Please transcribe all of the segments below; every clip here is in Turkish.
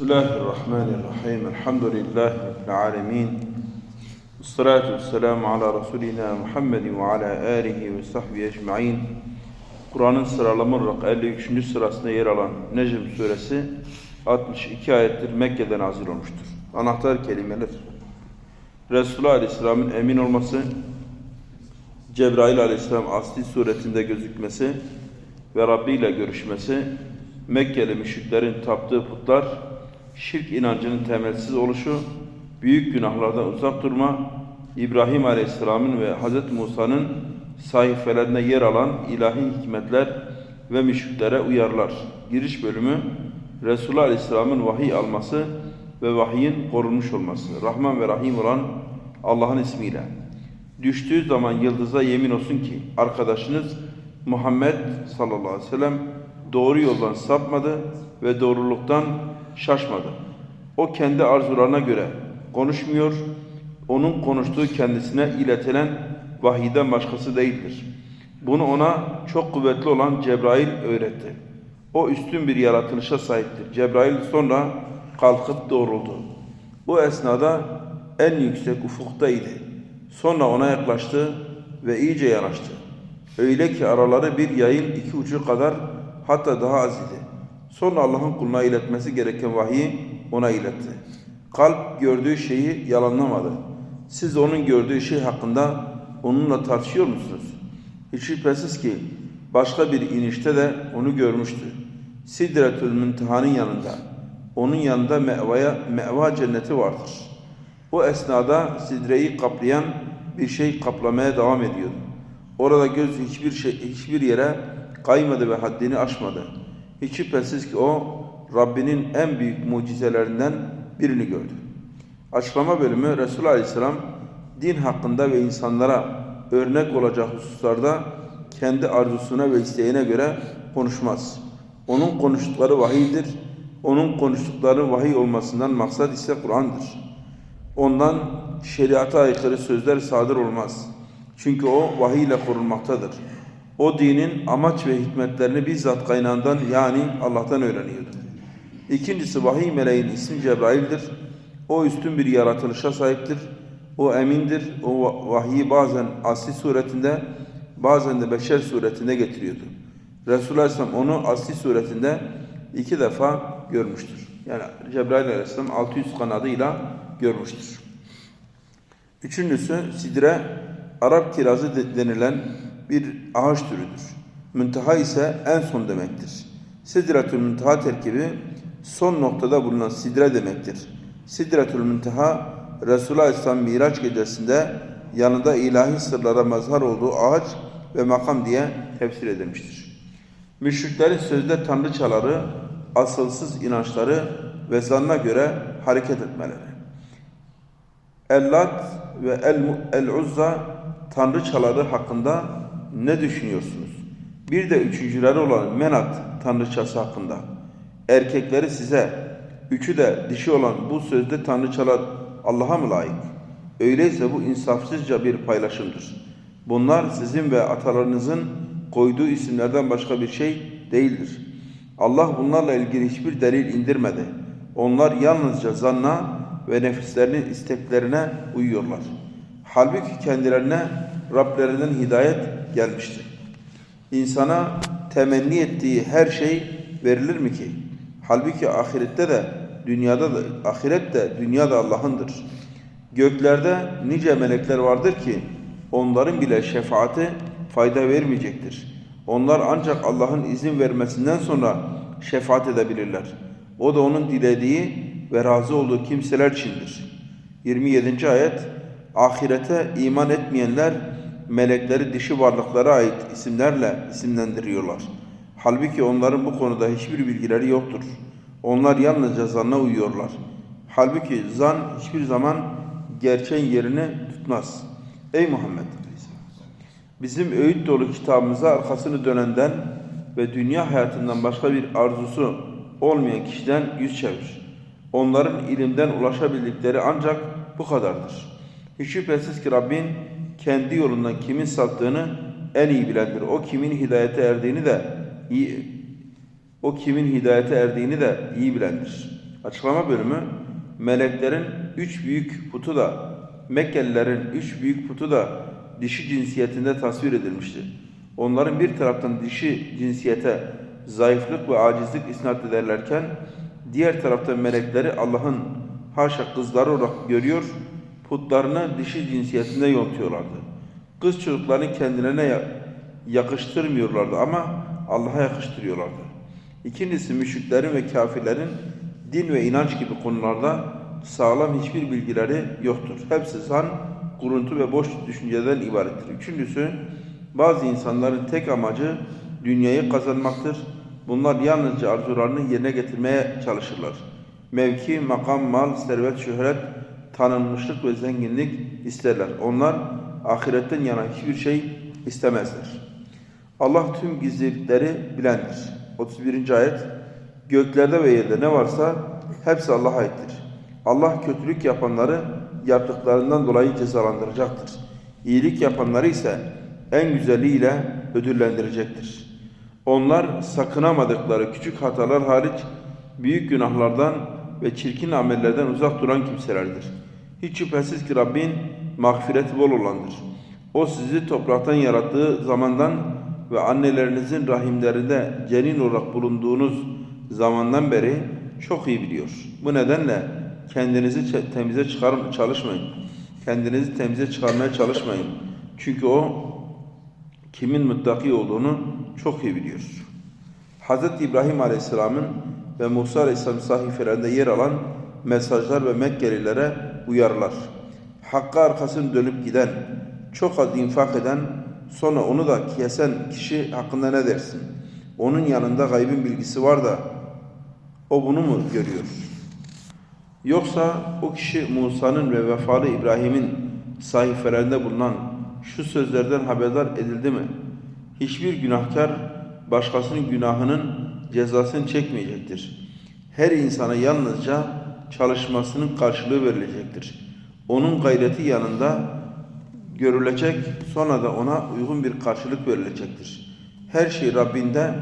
Bismillahirrahmanirrahim. Elhamdülillahi Rabbil alemin. Esselatu vesselamu ala Resulina Muhammedin ve ala alihi ve sahbihi ecma'in. Kur'an'ın sıralama olarak 53. sırasında yer alan Necm suresi 62 ayettir Mekke'den nazil olmuştur. Anahtar kelimeler. Resulullah Aleyhisselam'ın emin olması, Cebrail Aleyhisselam asli suretinde gözükmesi ve Rabbi ile görüşmesi, Mekkeli müşriklerin taptığı putlar, şirk inancının temelsiz oluşu, büyük günahlardan uzak durma, İbrahim Aleyhisselam'ın ve Hz. Musa'nın sayfelerinde yer alan ilahi hikmetler ve müşriklere uyarlar. Giriş bölümü, Resulullah Aleyhisselam'ın vahiy alması ve vahiyin korunmuş olması. Rahman ve Rahim olan Allah'ın ismiyle. Düştüğü zaman yıldıza yemin olsun ki arkadaşınız Muhammed sallallahu aleyhi ve sellem doğru yoldan sapmadı ve doğruluktan şaşmadı. O kendi arzularına göre konuşmuyor, onun konuştuğu kendisine iletilen vahiyden başkası değildir. Bunu ona çok kuvvetli olan Cebrail öğretti. O üstün bir yaratılışa sahiptir. Cebrail sonra kalkıp doğruldu. Bu esnada en yüksek ufuktaydı. Sonra ona yaklaştı ve iyice yanaştı. Öyle ki araları bir yayın iki ucu kadar hatta daha az idi. Sonra Allah'ın kuluna iletmesi gereken vahiyi ona iletti. Kalp gördüğü şeyi yalanlamadı. Siz onun gördüğü şey hakkında onunla tartışıyor musunuz? Hiç şüphesiz ki başka bir inişte de onu görmüştü. Sidretül Münteha'nın yanında. Onun yanında mevaya, meva cenneti vardır. O esnada sidreyi kaplayan bir şey kaplamaya devam ediyordu. Orada göz hiçbir şey hiçbir yere kaymadı ve haddini aşmadı. Hiç şüphesiz ki o Rabbinin en büyük mucizelerinden birini gördü. Açıklama bölümü Resulullah Aleyhisselam din hakkında ve insanlara örnek olacak hususlarda kendi arzusuna ve isteğine göre konuşmaz. Onun konuştukları vahiydir. Onun konuştukları vahiy olmasından maksat ise Kur'an'dır. Ondan şeriata aykırı sözler sadır olmaz. Çünkü o vahiy ile korunmaktadır. O dinin amaç ve hikmetlerini bizzat kaynağından yani Allah'tan öğreniyordu. İkincisi vahiy meleğin ismi Cebrail'dir. O üstün bir yaratılışa sahiptir. O emindir. O vahiyi bazen asli suretinde bazen de beşer suretinde getiriyordu. Resulullah Aleyhisselam onu asli suretinde iki defa görmüştür. Yani Cebrail Aleyhisselam 600 kanadıyla görmüştür. Üçüncüsü sidre Arap kirazı denilen bir ağaç türüdür. Münteha ise en son demektir. Sidretül münteha terkibi son noktada bulunan sidre demektir. Sidretül münteha Resulullah Aleyhisselam Miraç gecesinde yanında ilahi sırlara mazhar olduğu ağaç ve makam diye tefsir edilmiştir. Müşriklerin sözde tanrıçaları, asılsız inançları ve zanna göre hareket etmeleri. Ellat ve El-Uzza tanrıçaları hakkında ne düşünüyorsunuz? Bir de üçüncüleri olan Menat tanrıçası hakkında. Erkekleri size, üçü de dişi olan bu sözde tanrıçalar Allah'a mı layık? Öyleyse bu insafsızca bir paylaşımdır. Bunlar sizin ve atalarınızın koyduğu isimlerden başka bir şey değildir. Allah bunlarla ilgili hiçbir delil indirmedi. Onlar yalnızca zanna ve nefislerinin isteklerine uyuyorlar. Halbuki kendilerine Rablerinden hidayet gelmiştir. İnsana temenni ettiği her şey verilir mi ki? Halbuki ahirette de dünyada da ahiret de dünya Allah'ındır. Göklerde nice melekler vardır ki onların bile şefaati fayda vermeyecektir. Onlar ancak Allah'ın izin vermesinden sonra şefaat edebilirler. O da onun dilediği ve razı olduğu kimseler içindir. 27. ayet Ahirete iman etmeyenler melekleri dişi varlıklara ait isimlerle isimlendiriyorlar. Halbuki onların bu konuda hiçbir bilgileri yoktur. Onlar yalnızca zanna uyuyorlar. Halbuki zan hiçbir zaman gerçeğin yerini tutmaz. Ey Muhammed! Bizim öğüt dolu kitabımıza arkasını dönenden ve dünya hayatından başka bir arzusu olmayan kişiden yüz çevir. Onların ilimden ulaşabildikleri ancak bu kadardır. Hiç şüphesiz ki Rabbin kendi yolundan kimin saptığını en iyi bilendir. O kimin hidayete erdiğini de iyi o kimin hidayete erdiğini de iyi bilendir. Açıklama bölümü meleklerin üç büyük putu da Mekkelilerin üç büyük putu da dişi cinsiyetinde tasvir edilmiştir. Onların bir taraftan dişi cinsiyete zayıflık ve acizlik isnat ederlerken diğer taraftan melekleri Allah'ın haşa kızları olarak görüyor, putlarını dişi cinsiyetinde yontuyorlardı. Kız çocuklarını kendilerine ya- yakıştırmıyorlardı ama Allah'a yakıştırıyorlardı. İkincisi müşriklerin ve kafirlerin din ve inanç gibi konularda sağlam hiçbir bilgileri yoktur. Hepsi zan, kuruntu ve boş düşünceden ibarettir. Üçüncüsü bazı insanların tek amacı dünyayı kazanmaktır. Bunlar yalnızca arzularını yerine getirmeye çalışırlar. Mevki, makam, mal, servet, şöhret, tanınmışlık ve zenginlik isterler. Onlar ahiretten yana hiçbir şey istemezler. Allah tüm gizlilikleri bilendir. 31. ayet Göklerde ve yerde ne varsa hepsi Allah'a aittir. Allah kötülük yapanları yaptıklarından dolayı cezalandıracaktır. İyilik yapanları ise en güzeliyle ödüllendirecektir. Onlar sakınamadıkları küçük hatalar hariç büyük günahlardan ve çirkin amellerden uzak duran kimselerdir. Hiç şüphesiz ki Rabbin mağfireti bol olandır. O sizi topraktan yarattığı zamandan ve annelerinizin rahimlerinde cenin olarak bulunduğunuz zamandan beri çok iyi biliyor. Bu nedenle kendinizi temize çıkarın çalışmayın. Kendinizi temize çıkarmaya çalışmayın. Çünkü o kimin muttaki olduğunu çok iyi biliyor. Hz. İbrahim Aleyhisselam'ın ve Musa Aleyhisselam sahifelerinde yer alan mesajlar ve Mekkelilere uyarılar. Hakka arkasını dönüp giden, çok az infak eden, sonra onu da kesen kişi hakkında ne dersin? Onun yanında gaybın bilgisi var da o bunu mu görüyor? Yoksa o kişi Musa'nın ve vefalı İbrahim'in sahifelerinde bulunan şu sözlerden haberdar edildi mi? Hiçbir günahkar başkasının günahının cezasını çekmeyecektir. Her insana yalnızca çalışmasının karşılığı verilecektir. Onun gayreti yanında görülecek, sonra da ona uygun bir karşılık verilecektir. Her şey Rabbinde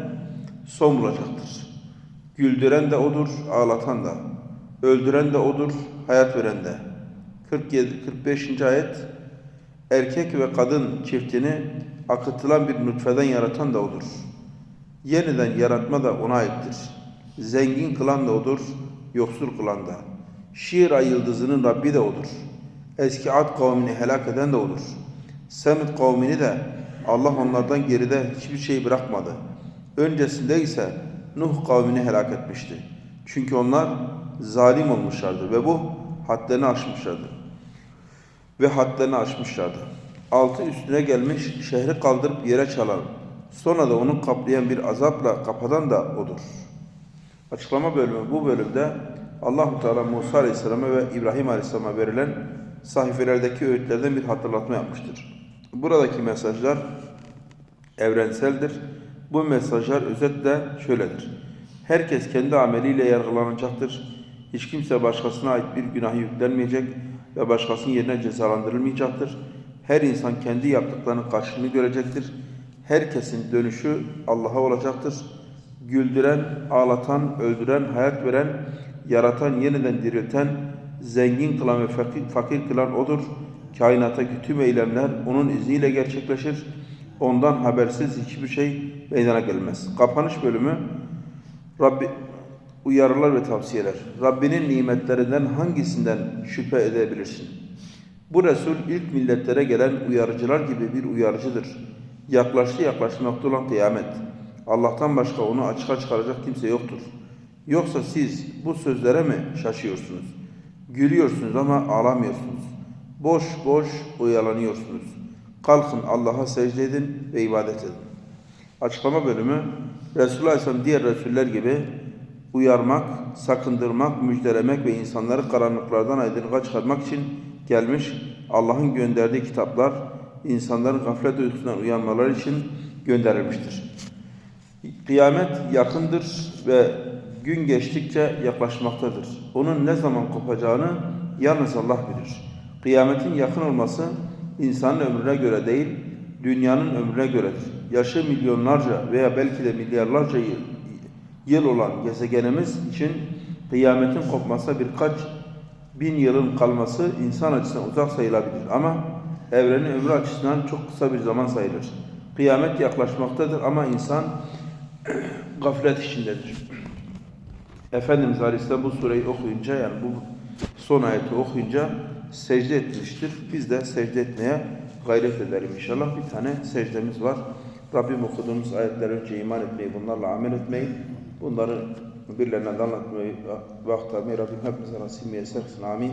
son bulacaktır. Güldüren de odur, ağlatan da. Öldüren de odur, hayat veren de. 47 45. ayet Erkek ve kadın çiftini akıtılan bir nutfeden yaratan da odur. Yeniden yaratma da ona aittir. Zengin kılan da odur, yoksul kılan da. Şiir ay yıldızının Rabbi de odur. Eski Ad kavmini helak eden de odur. Semit kavmini de Allah onlardan geride hiçbir şey bırakmadı. Öncesinde ise Nuh kavmini helak etmişti. Çünkü onlar zalim olmuşlardı ve bu hadlerini aşmışlardı. Ve hadlerini aşmışlardı. Altı üstüne gelmiş şehri kaldırıp yere çalan, sonra da onu kaplayan bir azapla kapatan da odur. Açıklama bölümü bu bölümde Allahu Teala Musa Aleyhisselam'a ve İbrahim Aleyhisselam'a verilen sahifelerdeki öğütlerden bir hatırlatma yapmıştır. Buradaki mesajlar evrenseldir. Bu mesajlar özetle şöyledir. Herkes kendi ameliyle yargılanacaktır. Hiç kimse başkasına ait bir günah yüklenmeyecek ve başkasının yerine cezalandırılmayacaktır. Her insan kendi yaptıklarının karşılığını görecektir. Herkesin dönüşü Allah'a olacaktır. Güldüren, ağlatan, öldüren, hayat veren, yaratan, yeniden dirilten, zengin kılan ve fakir, fakir kılan O'dur. Kainattaki tüm eylemler O'nun izniyle gerçekleşir. Ondan habersiz hiçbir şey meydana gelmez. Kapanış bölümü Rabbi uyarılar ve tavsiyeler. Rabbinin nimetlerinden hangisinden şüphe edebilirsin? Bu Resul ilk milletlere gelen uyarıcılar gibi bir uyarıcıdır. Yaklaştı yaklaşmakta olan kıyamet. Allah'tan başka onu açığa çıkaracak kimse yoktur. Yoksa siz bu sözlere mi şaşıyorsunuz? Gülüyorsunuz ama ağlamıyorsunuz. Boş boş oyalanıyorsunuz. Kalkın Allah'a secde edin ve ibadet edin. Açıklama bölümü Resulullah Aleyhisselam diğer Resuller gibi uyarmak, sakındırmak, müjdelemek ve insanları karanlıklardan aydınlığa çıkarmak için gelmiş Allah'ın gönderdiği kitaplar insanların gaflet uykusundan uyanmaları için gönderilmiştir. Kıyamet yakındır ve gün geçtikçe yaklaşmaktadır. Onun ne zaman kopacağını yalnız Allah bilir. Kıyametin yakın olması insanın ömrüne göre değil, dünyanın ömrüne göredir. Yaşı milyonlarca veya belki de milyarlarca yıl, yıl olan gezegenimiz için kıyametin kopmasına birkaç bin yılın kalması insan açısından uzak sayılabilir ama evrenin ömrü açısından çok kısa bir zaman sayılır. Kıyamet yaklaşmaktadır ama insan gaflet içindedir. Efendimiz Aleyhisselam bu sureyi okuyunca yani bu son ayeti okuyunca secde etmiştir. Biz de secde etmeye gayret edelim inşallah. Bir tane secdemiz var. Rabbim okuduğumuz ayetler önce iman etmeyi, bunlarla amel etmeyi, bunları birilerine de anlatmayı ve aktarmayı Rabbim hepimize nasip kılsın. Amin.